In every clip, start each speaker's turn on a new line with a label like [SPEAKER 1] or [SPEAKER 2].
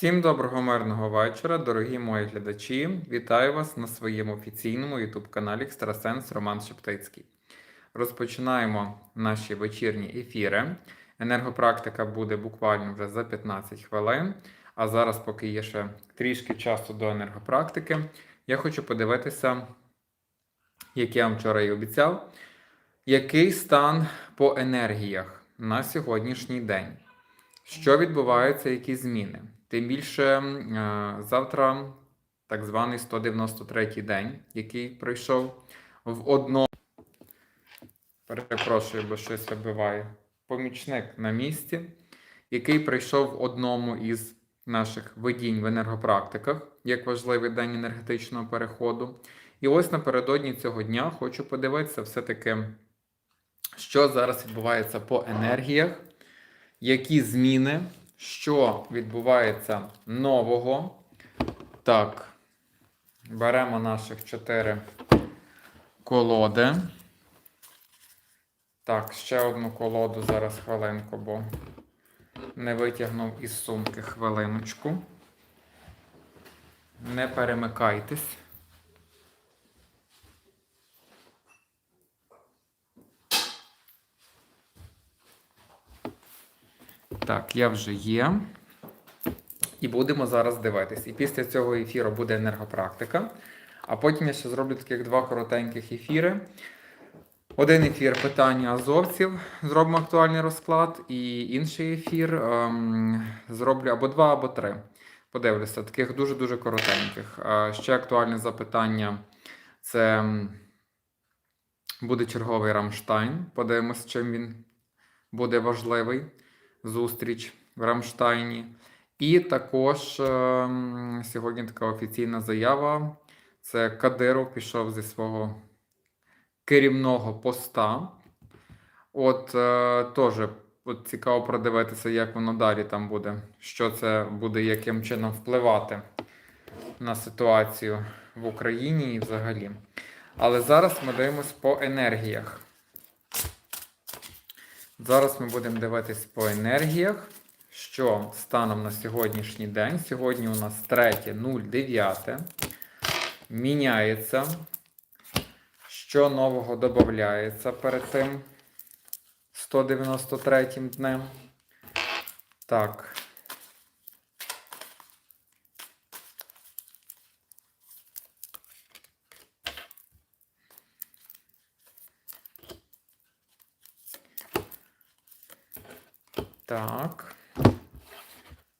[SPEAKER 1] Всім доброго мирного вечора, дорогі мої глядачі. Вітаю вас на своєму офіційному youtube каналі Екстрасенс Роман Шептицький. Розпочинаємо наші вечірні ефіри. Енергопрактика буде буквально вже за 15 хвилин. А зараз, поки є ще трішки часу до енергопрактики, я хочу подивитися, як я вам вчора і обіцяв, який стан по енергіях на сьогоднішній день. Що відбуваються, які зміни? Тим більше е, завтра так званий 193-й день, який пройшов в одному. Перепрошую, бо щось вибиває. Помічник на місці, який прийшов в одному із наших видінь в енергопрактиках, як важливий день енергетичного переходу. І ось напередодні цього дня хочу подивитися все-таки, що зараз відбувається по енергіях, які зміни, що відбувається нового. Так, беремо наших чотири колоди. Так, ще одну колоду зараз хвилинку, бо не витягнув із сумки хвилиночку. Не перемикайтесь. Так, я вже є. І будемо зараз дивитись. І після цього ефіру буде енергопрактика. А потім я ще зроблю таких два коротеньких ефіри. Один ефір питання азовців, зробимо актуальний розклад, і інший ефір ем, зроблю або два, або три. Подивлюся, таких дуже-дуже коротеньких. Е, ще актуальне запитання це буде черговий Рамштайн. Подивимось, чим він буде важливий. Зустріч в Рамштайні. І також ем, сьогодні така офіційна заява. Це Кадиров пішов зі свого керівного поста. От е, теж от цікаво продивитися, як воно далі там буде, що це буде, яким чином впливати на ситуацію в Україні і взагалі. Але зараз ми дивимось по енергіях. Зараз ми будемо дивитись по енергіях, що станом на сьогоднішній день. Сьогодні у нас 3.09. Міняється. Що нового додається перед тим 193 днем. Так.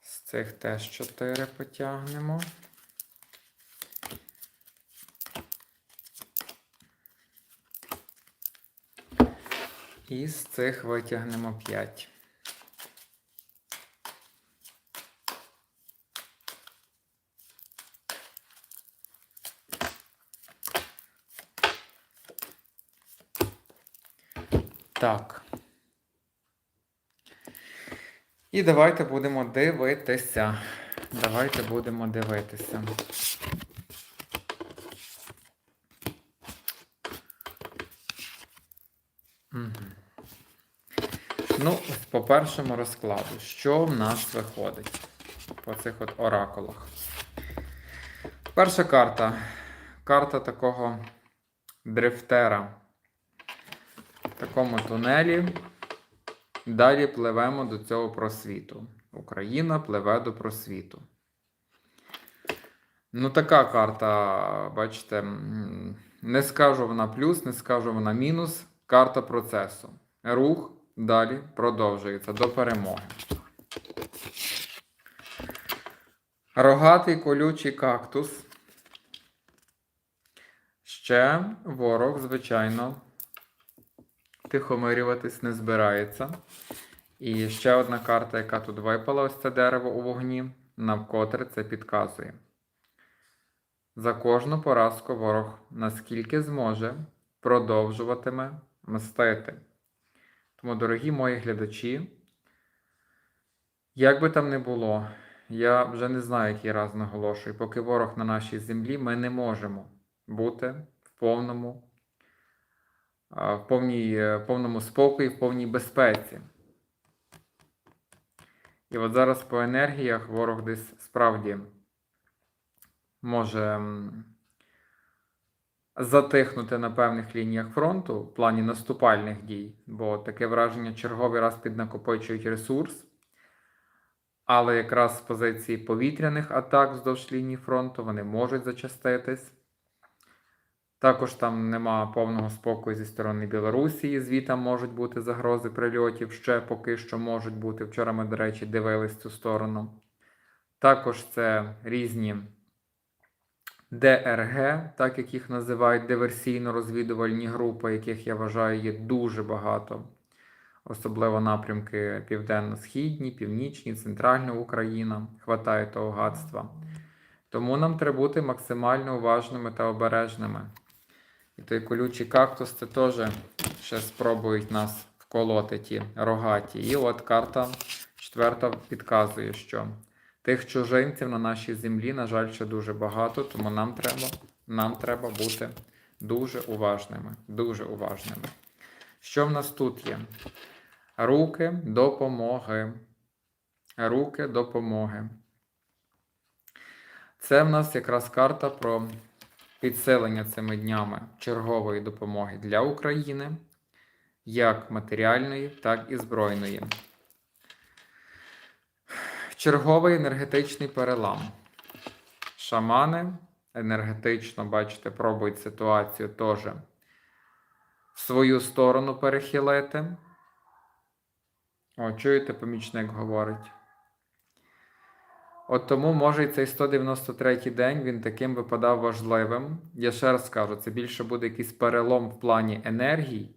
[SPEAKER 1] З цих теж 4 потягнемо. І з цих витягнемо 5. Так. І давайте будемо дивитися. Давайте будемо дивитися. Ну, по першому розкладу, що в нас виходить по цих от оракулах? Перша карта. Карта такого дрифтера в такому тунелі. Далі пливемо до цього просвіту. Україна пливе до просвіту. Ну, така карта, бачите, не скажу вона плюс, не скажу вона мінус. Карта процесу. Рух далі продовжується до перемоги. Рогатий колючий кактус. Ще ворог, звичайно, тихомирюватись не збирається. І ще одна карта, яка тут випала, ось це дерево у вогні, навкотре це підказує. За кожну поразку ворог наскільки зможе, продовжуватиме мстити. Тому, дорогі мої глядачі, як би там не було, я вже не знаю, який раз наголошую, поки ворог на нашій землі, ми не можемо бути в повному, в повній, е, повному спокої, в повній безпеці. І от зараз по енергіях ворог десь справді може затихнути на певних лініях фронту в плані наступальних дій, бо таке враження черговий раз піднакопичують ресурс. Але якраз з позиції повітряних атак вздовж лінії фронту вони можуть зачаститись. Також там нема повного спокою зі сторони Білорусі, звітам можуть бути загрози прильотів, ще поки що можуть бути. Вчора ми, до речі, дивились цю сторону. Також це різні ДРГ, так як їх називають диверсійно-розвідувальні групи, яких я вважаю є дуже багато. Особливо напрямки південно-східні, північні, центральна Україна. Хватає того гадства. Тому нам треба бути максимально уважними та обережними. І той колючий кактус це теж ще спробують нас вколоти ті рогаті. І от карта четверта підказує, що тих чужинців на нашій землі, на жаль, ще дуже багато, тому нам треба, нам треба бути дуже уважними. Дуже уважними. Що в нас тут є? Руки допомоги. Руки допомоги. Це в нас якраз карта про підсилення цими днями чергової допомоги для України, як матеріальної, так і збройної. Черговий енергетичний перелам. Шамани енергетично, бачите, пробують ситуацію теж в свою сторону перехилити. О, чуєте, помічник говорить. От тому, може, і цей 193-й день він таким випадав важливим. Я ще раз скажу, це більше буде якийсь перелом в плані енергії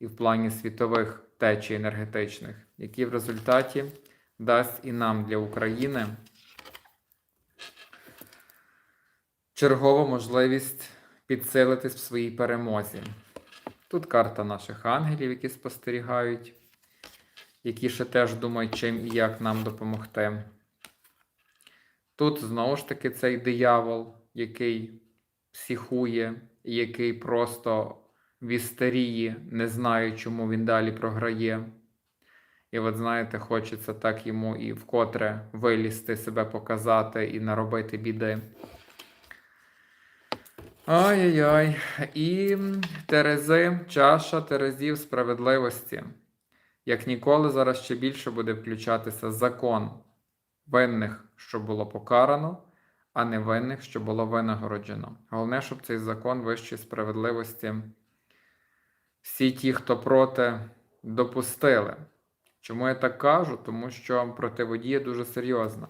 [SPEAKER 1] і в плані світових течій енергетичних, які в результаті дасть і нам для України чергову можливість підсилитись в своїй перемозі. Тут карта наших ангелів, які спостерігають, які ще теж думають, чим і як нам допомогти. Тут знову ж таки цей диявол, який психує, який просто в істерії, не знає, чому він далі програє. І от знаєте, хочеться так йому і вкотре вилізти, себе показати і наробити біди. Ай-яй-яй. І Терези, чаша Терезів справедливості. Як ніколи, зараз ще більше буде включатися закон винних, що було покарано, а не винних, що було винагороджено. Головне, щоб цей закон вищої справедливості всі ті, хто проти, допустили. Чому я так кажу? Тому що противодія дуже серйозна.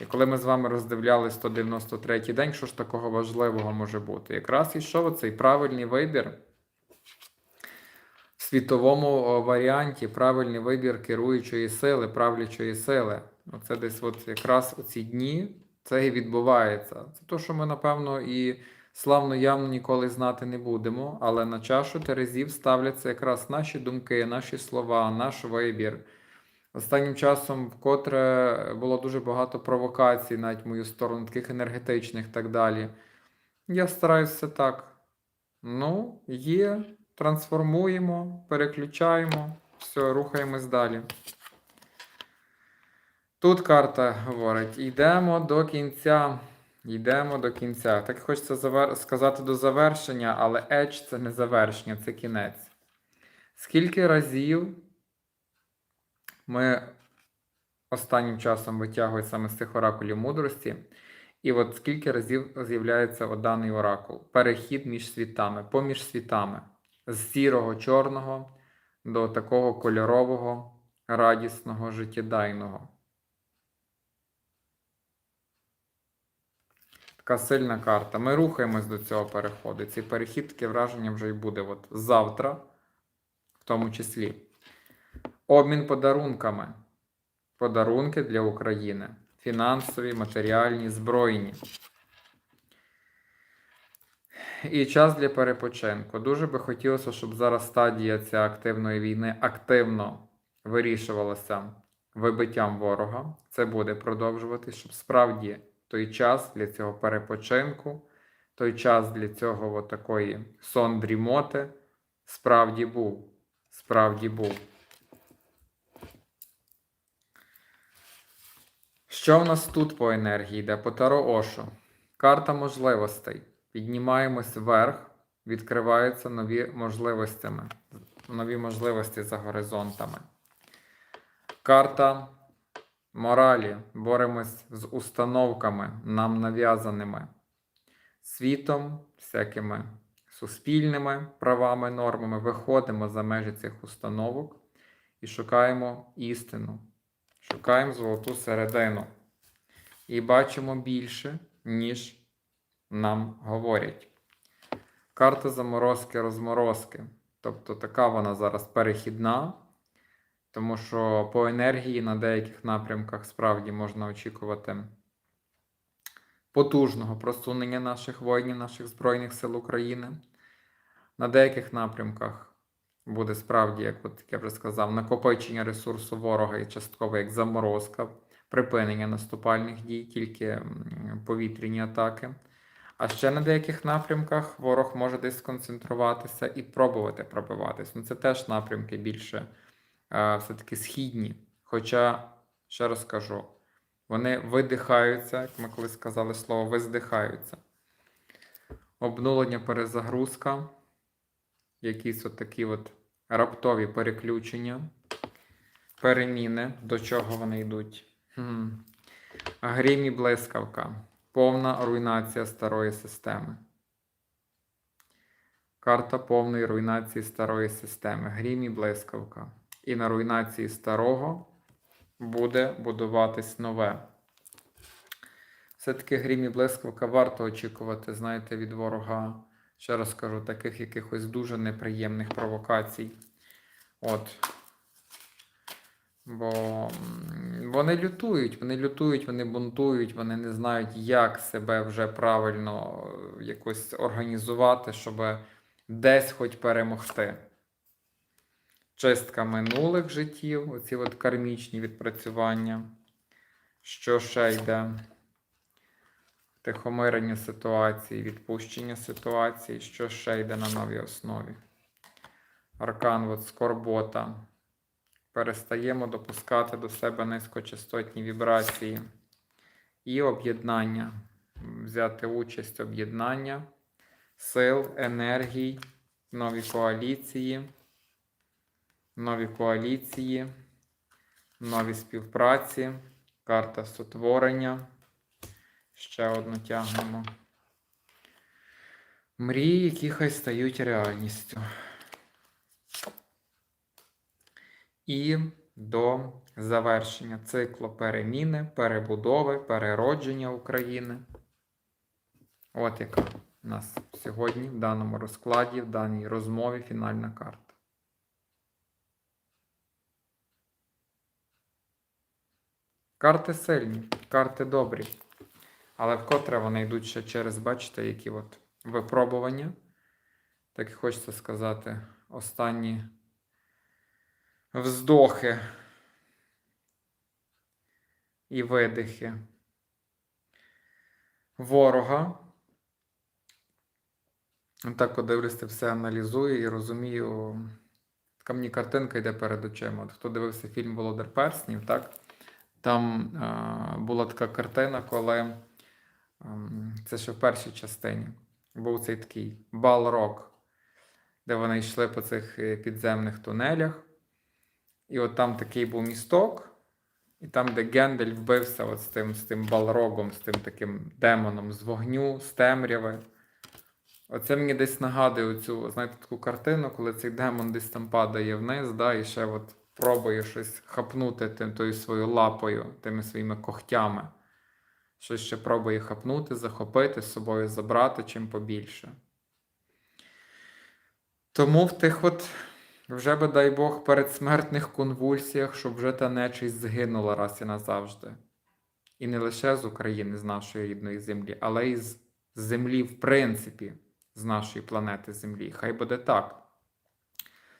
[SPEAKER 1] І коли ми з вами роздивляли 193 день, що ж такого важливого може бути? Якраз йшов цей правильний вибір в світовому варіанті, правильний вибір керуючої сили, правлячої сили. Оце десь от якраз у ці дні це і відбувається. Це те, що ми, напевно, і славно явно ніколи знати не будемо, але на чашу Терезів ставляться якраз наші думки, наші слова, наш вибір. Останнім часом, вкотре було дуже багато провокацій, навіть в мою сторону, таких енергетичних і так далі. Я стараюся так. Ну, є, трансформуємо, переключаємо, все, рухаємось далі. Тут карта говорить: йдемо до кінця. Йдемо до кінця. Так хочеться завер... сказати до завершення, але Edge це не завершення, це кінець. Скільки разів ми останнім часом витягуємо саме з цих оракулів мудрості, і от скільки разів з'являється даний оракул? Перехід між світами, поміж світами, з сірого чорного до такого кольорового, радісного, життєдайного. Така сильна карта. Ми рухаємось до цього переходу. Цей перехід, таке враження вже й буде от завтра, в тому числі. Обмін подарунками. Подарунки для України. Фінансові, матеріальні, збройні. І час для перепочинку. Дуже би хотілося, щоб зараз стадія ця активної війни активно вирішувалася вибиттям ворога. Це буде продовжуватись, щоб справді той час для цього перепочинку, той час для цього от такої сон дрімоти справді був. Справді був. Що в нас тут по енергії йде? По Таро Ошо. Карта можливостей. Піднімаємось вверх, відкриваються нові можливостями. Нові можливості за горизонтами. Карта моралі. Боремось з установками, нам нав'язаними світом, всякими суспільними правами, нормами. Виходимо за межі цих установок і шукаємо істину. Шукаємо золоту середину. І бачимо більше, ніж нам говорять. Карта заморозки розморозки. Тобто така вона зараз перехідна, тому що по енергії на деяких напрямках справді можна очікувати потужного просунення наших воїнів, наших Збройних сил України. На деяких напрямках буде справді, як от я вже сказав, накопичення ресурсу ворога і частково як заморозка, припинення наступальних дій, тільки повітряні атаки. А ще на деяких напрямках ворог може десь сконцентруватися і пробувати пробиватись. Ну, це теж напрямки більше все-таки східні. Хоча, ще раз кажу, вони видихаються, як ми колись сказали слово, виздихаються. Обнулення, перезагрузка, якісь от такі от раптові переключення, переміни, до чого вони йдуть. Грім і блискавка. Повна руйнація старої системи. Карта повної руйнації старої системи. Грім і блискавка. І на руйнації старого буде будуватись нове. Все-таки грім і блискавка варто очікувати, знаєте, від ворога, ще раз кажу, таких якихось дуже неприємних провокацій. От. Бо вони лютують, вони лютують, вони бунтують, вони не знають, як себе вже правильно е, якось організувати, щоб десь хоч перемогти. Чистка минулих життів, оці от кармічні відпрацювання. Що ще йде? Тихомирення ситуації, відпущення ситуації, що ще йде на новій основі. Аркан, от скорбота. Перестаємо допускати до себе низькочастотні вібрації і об'єднання. Взяти участь об'єднання сил, енергій, нові коаліції, нові коаліції, нові співпраці, карта сотворення. Ще одну тягнемо. Мрії, які хай стають реальністю. І до завершення циклу переміни, перебудови, переродження України. От яка у нас сьогодні в даному розкладі, в даній розмові фінальна карта. Карти сильні, карти добрі. Але вкотре вони йдуть ще через, бачите, які от випробування. Так і хочеться сказати, останні вздохи і видихи ворога. Так подивлюся, все аналізую і розумію. Така мені картинка йде перед очима. От хто дивився фільм Володар Перснів, так? Там е, була така картина, коли е, це ще в першій частині. Був цей такий балрок, де вони йшли по цих е, підземних тунелях. І от там такий був місток, і там, де Гендель вбився от з тим, з тим балрогом, з тим таким демоном з вогню, з темряви. Оце мені десь нагадує цю, знаєте, таку картину, коли цей демон десь там падає вниз, да, і ще от пробує щось хапнути тим, тою своєю лапою, тими своїми когтями. Щось ще пробує хапнути, захопити, з собою забрати чим побільше. Тому в тих от, вже би, дай Бог, передсмертних конвульсіях, щоб вже та нечість згинула раз і назавжди. І не лише з України, з нашої рідної землі, але й з землі, в принципі, з нашої планети Землі. Хай буде так.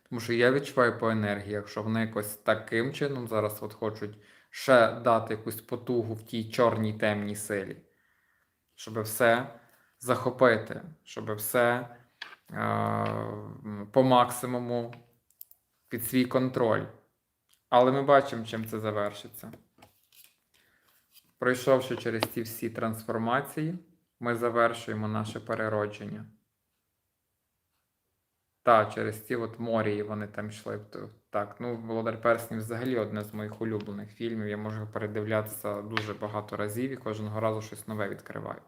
[SPEAKER 1] Тому що я відчуваю по енергіях, що вони якось таким чином зараз от хочуть ще дати якусь потугу в тій чорній темній силі, щоб все захопити, щоб все е- по максимуму під свій контроль. Але ми бачимо, чим це завершиться. Пройшовши через ці всі трансформації, ми завершуємо наше переродження. Та, через ці от морії вони там йшли. Так, ну Володар Перснів взагалі одне з моїх улюблених фільмів. Я можу передивлятися дуже багато разів і кожного разу щось нове відкриваю.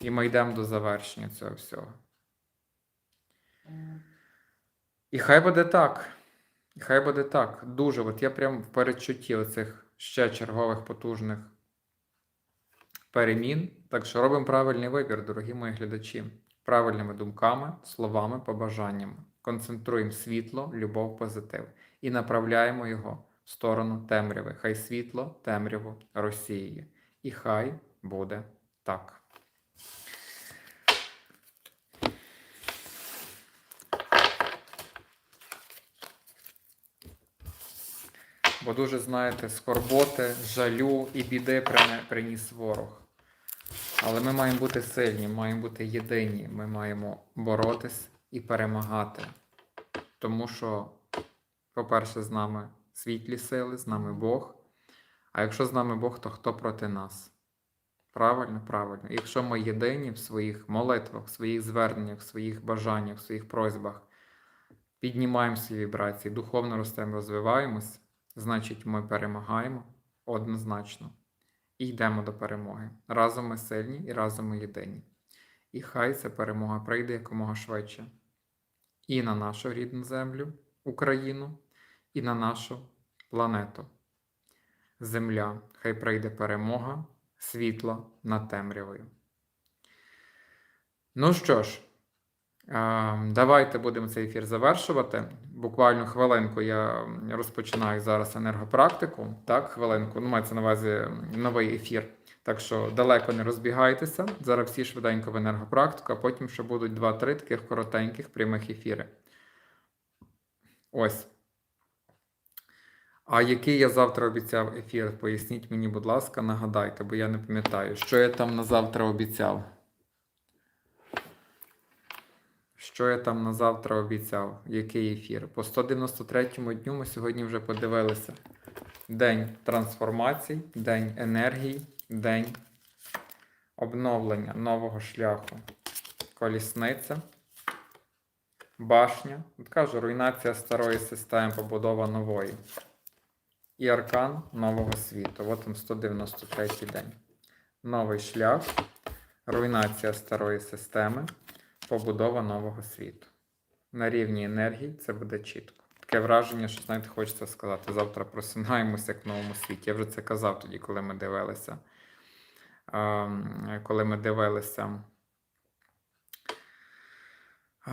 [SPEAKER 1] І ми йдемо до завершення цього всього. І хай буде так. І хай буде так. Дуже. От я прям в передчутті оцих ще чергових потужних перемін. Так що робимо правильний вибір, дорогі мої глядачі. Правильними думками, словами, побажаннями. Концентруємо світло, любов, позитив і направляємо його в сторону темряви. Хай світло, темряву розсіює. І хай буде так. Бо дуже, знаєте, скорботи, жалю і біди приніс ворог. Але ми маємо бути сильні, маємо бути єдині. Ми маємо боротись і перемагати. Тому що, по-перше, з нами світлі сили, з нами Бог. А якщо з нами Бог, то хто проти нас? Правильно, правильно. Якщо ми єдині в своїх молитвах, в своїх зверненнях, в своїх бажаннях, в своїх просьбах, піднімаємо свої вібрації, духовно ростемо, розвиваємось, значить ми перемагаємо однозначно і йдемо до перемоги. Разом ми сильні і разом ми єдині. І хай ця перемога прийде якомога швидше і на нашу рідну землю, Україну, і на нашу планету. Земля, хай прийде перемога, світло над темрявою. Ну що ж, давайте будемо цей ефір завершувати. Буквально хвилинку я розпочинаю зараз енергопрактику. Так, хвилинку. Ну, мається на увазі новий ефір. Так що далеко не розбігайтеся. Зараз всі швиденько в енергопрактику, а потім ще будуть 2-3 таких коротеньких прямих ефіри. Ось. А який я завтра обіцяв ефір? Поясніть мені, будь ласка, нагадайте, бо я не пам'ятаю, що я там на завтра обіцяв. Що я там на завтра обіцяв? Який ефір? По 193-му дню ми сьогодні вже подивилися. День трансформацій, день енергії, день обновлення нового шляху. Колісниця, башня. От кажу, руйнація старої системи, побудова нової. І аркан нового світу. От там 193 день. Новий шлях, руйнація старої системи, побудова нового світу. На рівні енергії це буде чітко. Таке враження, що, знаєте, хочеться сказати, завтра просинаємося як в новому світі. Я вже це казав тоді, коли ми дивилися. Ем, Коли ми дивилися е,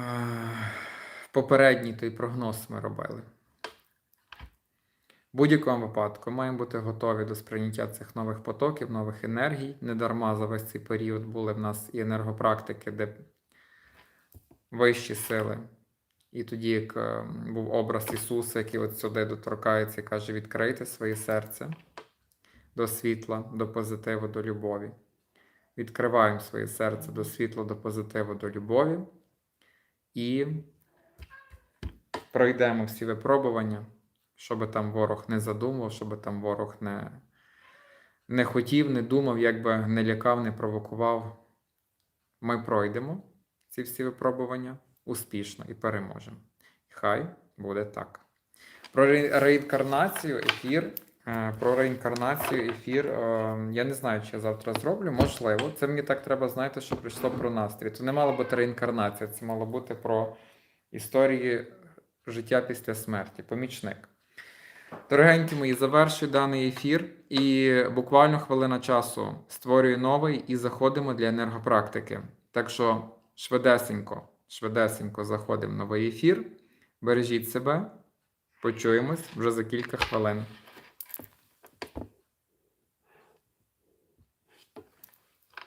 [SPEAKER 1] попередній той прогноз ми робили. В будь-якому випадку маємо бути готові до сприйняття цих нових потоків, нових енергій. Недарма за весь цей період були в нас і енергопрактики, де вищі сили. І тоді, як е, був образ Ісуса, який от сюди доторкається і каже: відкрийте своє серце до світла, до позитиву, до любові. Відкриваємо своє серце до світла, до позитиву, до любові. І пройдемо всі випробування, щоб там ворог не задумав, щоб там ворог не, не хотів, не думав, як би не лякав, не провокував. Ми пройдемо ці всі випробування успішно і переможемо. Хай буде так. Про реінкарнацію ефір. е, Про реінкарнацію ефір. е, Я не знаю, чи я завтра зроблю. Можливо, це мені так треба знати, що прийшло про настрій. Це не мала бути реінкарнація, це мало бути про історії життя після смерті. Помічник. Дорогенькі мої, завершую даний ефір і буквально хвилина часу створюю новий і заходимо для енергопрактики. Так що швидесенько, швидесенько заходимо в новий ефір. Бережіть себе. Почуємось вже за кілька хвилин.